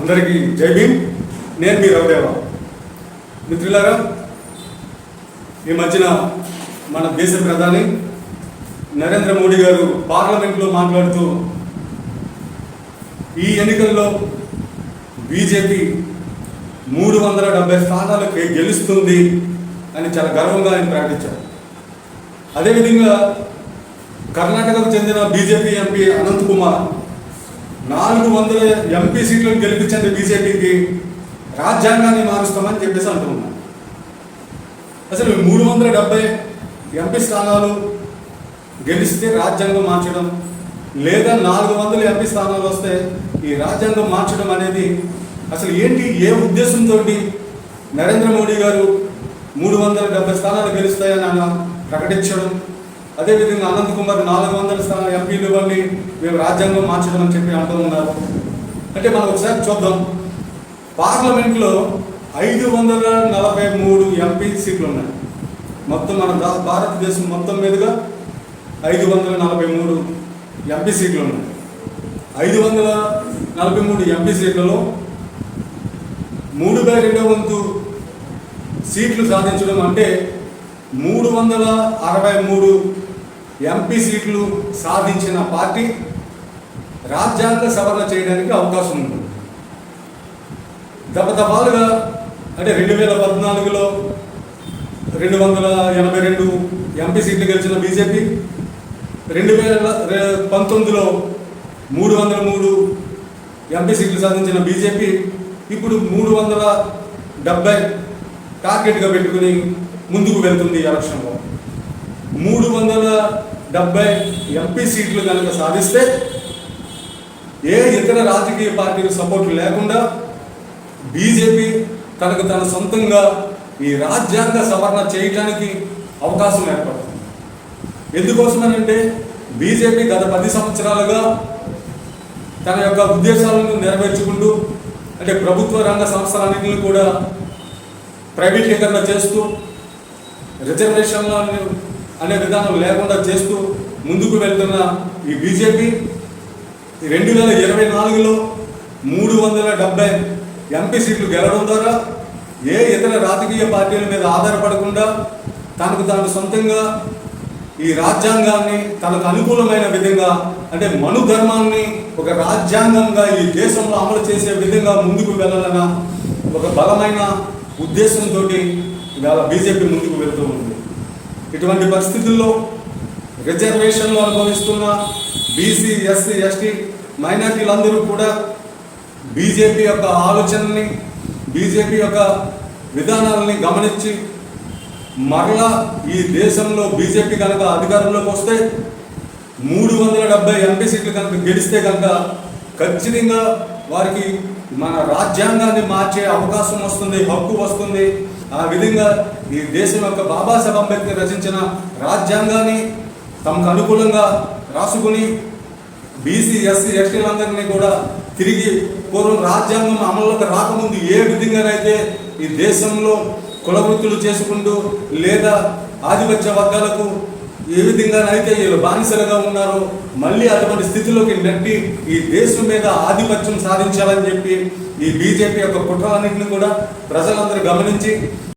అందరికీ జై భీమ్. నేను మీ రవిదేవ. మిత్రులారా ఈ మధ్యన మన దేశ ప్రధాని నరేంద్ర మోడీ గారు పార్లమెంట్లో మాట్లాడుతూ ఈ ఎన్నికల్లో బీజేపీ మూడు వందల డెబ్బై స్థానాలకు గెలుస్తుంది అని చాలా గర్వంగా ఆయన ప్రకటించారు. అదేవిధంగా కర్ణాటకకు చెందిన బీజేపీ ఎంపీ అనంత్ కుమార్ నాలుగు వందల ఎంపీ సీట్లను గెలిపించండి బీజేపీకి రాజ్యాంగాన్ని మారుస్తామని చెప్పేసి అంటున్నాను అసలు మూడు వందల డెబ్బై ఎంపీ స్థానాలు గెలిస్తే రాజ్యాంగం మార్చడం లేదా నాలుగు వందల ఎంపీ స్థానాలు వస్తే ఈ రాజ్యాంగం మార్చడం అనేది అసలు ఏంటి ఏ ఉద్దేశంతో నరేంద్ర మోడీ గారు మూడు వందల డెబ్బై స్థానాలు గెలుస్తాయని ఆయన ప్రకటించడం. అదేవిధంగా అనంత్ కుమార్ నాలుగు వందల స్థానం ఎంపీలు ఇవ్వండి మేము రాజ్యాంగం మార్చడం అని చెప్పి అంటూ ఉన్నారు. అంటే మనం ఒకసారి చూద్దాం. పార్లమెంట్లో ఐదు వందల నలభై మూడు ఎంపీ సీట్లు ఉన్నాయి. మొత్తం మన భారతదేశం మొత్తం మీదుగా ఐదు వందల నలభై మూడు ఎంపీ సీట్లు ఉన్నాయి. ఐదు వందల నలభై మూడు ఎంపీ సీట్లలో మూడు బై రెండో వంతు సీట్లు సాధించడం అంటే మూడు వందల అరవై మూడు ఎంపీ సీట్లు సాధించిన పార్టీ రాజ్యాంగ సవరణ చేయడానికి అవకాశం ఉంది. దపదపాలుగా అంటే రెండు వేల పద్నాలుగులో రెండు వందల ఎనభై రెండు ఎంపీ సీట్లు గెలిచిన బీజేపీ రెండు వేల పంతొమ్మిదిలో మూడు వందల మూడు ఎంపీ సీట్లు సాధించిన బీజేపీ ఇప్పుడు మూడు వందల డెబ్బై టార్గెట్గా పెట్టుకుని ముందుకు వెళ్తుంది ఈ ఎలక్షన్లో మూడు వందల డెబ్బై ఎంపీ సీట్లు కనుక సాధిస్తే ఏ ఇతర రాజకీయ పార్టీల సపోర్ట్ లేకుండా బీజేపీ తనకు తన సొంతంగా ఈ రాజ్యాంగ సవరణ చేయటానికి అవకాశం ఏర్పడుతుంది. ఎందుకోసమనంటే బీజేపీ గత పది సంవత్సరాలుగా తన యొక్క ఉద్దేశాలను నెరవేర్చుకుంటూ అంటే ప్రభుత్వ రంగ సంస్థలన్నింటినీ కూడా ప్రైవేటీకరణ చేస్తూ రిజర్వేషన్లు అనే- అనే విధానం లేకుండా చేస్తూ ముందుకు వెళ్తున్న ఈ బీజేపీ రెండు వేల ఇరవై నాలుగులో మూడు వందల డెబ్బై ఎంపీ సీట్లు గెలవడం ద్వారా ఏ ఇతర రాజకీయ పార్టీల మీద ఆధారపడకుండా తనకు తాను సొంతంగా ఈ రాజ్యాంగాన్ని తనకు అనుకూలమైన విధంగా అంటే మనుధర్మాన్ని ఒక రాజ్యాంగంగా ఈ దేశంలో అమలు చేసే విధంగా ముందుకు వెళ్ళాలన్న ఒక బలమైన ఉద్దేశంతో ఇవాళ బీజేపీ ముందుకు వెళ్తూ ఉంది. ఇటువంటి పరిస్థితుల్లో రిజర్వేషన్లు అనుభవిస్తున్న బీసీ ఎస్సీ ఎస్టీ మైనార్టీలందరూ కూడా బీజేపీ యొక్క ఆలోచనని బీజేపీ యొక్క విధానాలని గమనించి మరలా ఈ దేశంలో బీజేపీ కనుక అధికారంలోకి వస్తే మూడు వందల డెబ్బై ఎంపీ సీట్లు కనుక గెలిస్తే కనుక ఖచ్చితంగా వారికి మన రాజ్యాంగాన్ని మార్చే అవకాశం వస్తుంది హక్కు వస్తుంది. ఆ విధంగా ఈ దేశం యొక్క బాబాసాహెబ్ అంబేద్కర్ రచించిన రాజ్యాంగాన్ని తమకు అనుకూలంగా రాసుకుని బీసీ ఎస్సీ ఎస్టీలందరినీ కూడా తిరిగి పూర్వం రాజ్యాంగం అమల్లోకి రాకముందు ఏ విధంగానైతే ఈ దేశంలో కులవృత్తులు చేసుకుంటూ లేదా ఆధిపత్య వర్గాలకు ఏ విధంగానైతే వీళ్ళు బానిసలుగా ఉన్నారో మళ్ళీ అటువంటి స్థితిలోకి నెట్టి ఈ దేశం మీద ఆధిపత్యం సాధించాలని చెప్పి ఈ బీజేపీ యొక్క కుట్రలన్నింటినీ కూడా ప్రజలందరూ గమనించి